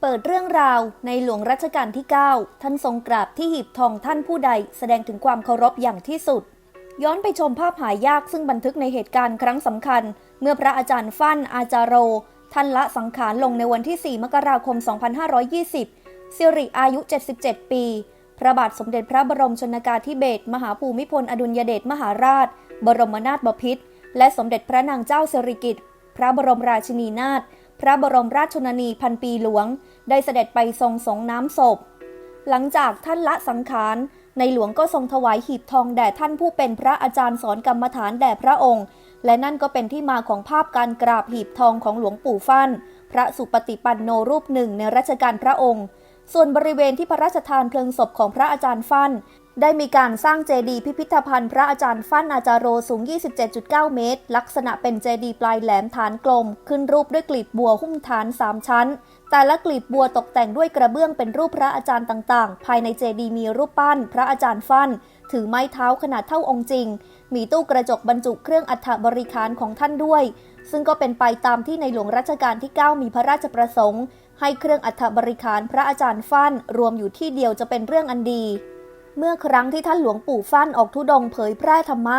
เปิดเรื่องราวในหลวงรัชกาลที่ 9 ท่านทรงกราบที่หีบทองท่านผู้ใดแสดงถึงความเคารพอย่างที่สุด ย้อนไปชมภาพหายากซึ่งบันทึกในเหตุการณ์ครั้งสำคัญ เมื่อพระอาจารย์ฟั่นอาจารโร ท่านละสังขารลงในวันที่ 4 มกราคม 2520 สิริอายุ 77 ปี พระบาทสมเด็จพระบรมชนกาธิเบศรมหาภูมิพลอดุลยเดชมหาราช บรมนาถบพิตรและสมเด็จพระนางเจ้าสิริกิติ์พระบรมราชินีนาถ พระบรมราชชนนีพันปีหลวง ได้เสด็จไปทรงสงน้ำศพ หลังจากท่านละสังขาร ในหลวงก็ทรงถวายหีบทองแด่ท่านผู้เป็นพระอาจารย์สอนกรรมฐานแด่พระองค์ และนั่นก็เป็นที่มาของภาพการกราบหีบทองของหลวงปู่ฟั่น พระสุปฏิปันโนรูปหนึ่งในรัชกาลพระองค์ ส่วนบริเวณที่พระราชทานเพลิงศพของพระอาจารย์ฟั่น ได้มีการสร้างเจดีย์พิพิธภัณฑ์พระอาจารย์ฟั่นอาจารโรสูง 27.9 เมตร ลักษณะเป็นเจดีย์ปลายแหลมฐานกลม ขึ้นรูปด้วยกลีบบัวหุ้มฐาน 3 ชั้น แต่ละกลีบบัวตกแต่งด้วยกระเบื้องเป็นรูปพระอาจารย์ต่างๆ ภายในเจดีย์มีรูปปั้น พระอาจารย์ฟั่น ถือไม้เท้าขนาดเท่าองค์จริง มีตู้กระจกบรรจุเครื่องอัฐบริคารของท่านด้วย ซึ่งก็เป็นไปตามที่ในหลวงรัชกาลที่ 9 มีพระราชประสงค์ ให้เครื่องอัฐบริคารพระอาจารย์ฟั่นรวมอยู่ที่เดียวจะเป็นเรื่องอันดี เมื่อครั้งที่ท่านหลวงปู่ฟั่นออกทุดงเผยแพร่ธรรมะ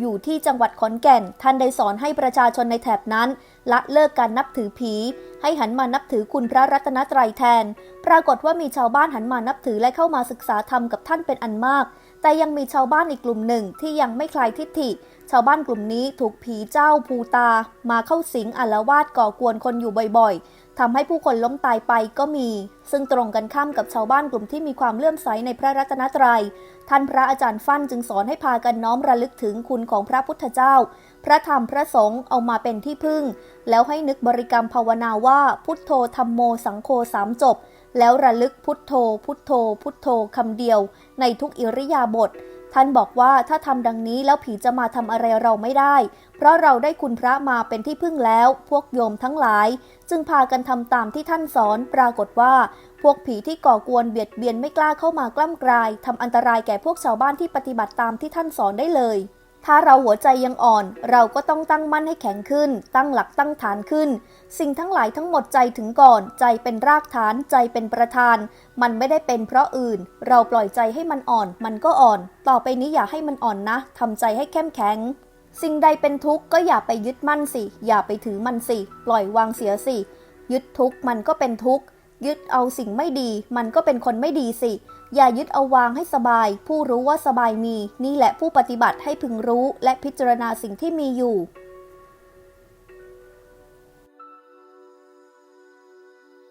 อยู่ที่จังหวัดขอนแก่น ท่านได้สอนให้ประชาชนในแถบนั้น ละเลิกการนับถือผี ให้หันมานับถือคุณพระรัตนตรัยแทน ปรากฏว่ามีชาวบ้านหันมานับถือและเข้ามาศึกษาธรรมกับท่านเป็นอันมาก แต่ยังมีชาวบ้านอีกกลุ่มหนึ่งที่ยังไม่คลายทิฏฐิ ชาวบ้านกลุ่มนี้ถูกผีเจ้าภูตา มาเข้าสิงอาละวาดก่อกวนคนอยู่บ่อยๆ ทำให้ผู้คนล้มตายไปก็มี ซึ่งตรงกันข้ามกับชาวบ้านกลุ่มที่มีความเลื่อมใสในพระรัตนตรัย ท่านพระอาจารย์ฟั่นจึงสอนให้พากันน้อมระลึกถึงคุณของพระพุทธเจ้า พระธรรมพระสงฆ์เอามาเป็นที่พึ่ง แล้วให้นึกบริกรรมภาวนาว่าพุทโธธรรมโมสังโฆสามจบ แล้วระลึกพุทโธ พุทโธ พุทโธคำเดียว ในทุกอิริยาบถ ท่านบอกว่าถ้าทำดังนี้แล้วผีจะมาทำอะไรเราไม่ได้ เพราะเราได้คุณพระมาเป็นที่พึ่งแล้ว พวกโยมทั้งหลาย จึงพากันทำตามที่ท่านสอน ปรากฏว่า พวกผีที่ก่อกวนเบียดเบียนไม่กล้าเข้ามากล้ำกลายทำอันตรายแก่พวกชาวบ้านที่ปฏิบัติตามที่ท่านสอนได้เลย ถ้าเราหัวใจยังอ่อน เราก็ต้องตั้งมั่นให้แข็งขึ้น ตั้งหลักตั้งฐานขึ้น สิ่งทั้งหลายทั้งหมดใจถึงก่อน ใจเป็นรากฐาน ใจเป็นประธาน มันไม่ได้เป็นเพราะอื่น เราปล่อยใจให้มันอ่อน มันก็อ่อน ต่อไปนี้อย่าให้มันอ่อนนะทำใจให้เข้มแข็ง สิ่งใดเป็นทุกข์ก็อย่าไปยึดมั่นสิ อย่าไปถือมันสิ ปล่อยวางเสียสิ ยึดทุกข์มันก็เป็นทุกข์ ยึดเอาสิ่งไม่ดี มันก็เป็นคนไม่ดีสิ อย่ายึดเอาวางให้สบาย ผู้รู้ว่าสบายมี นี่แหละผู้ปฏิบัติให้พึงรู้และพิจารณาสิ่งที่มีอยู่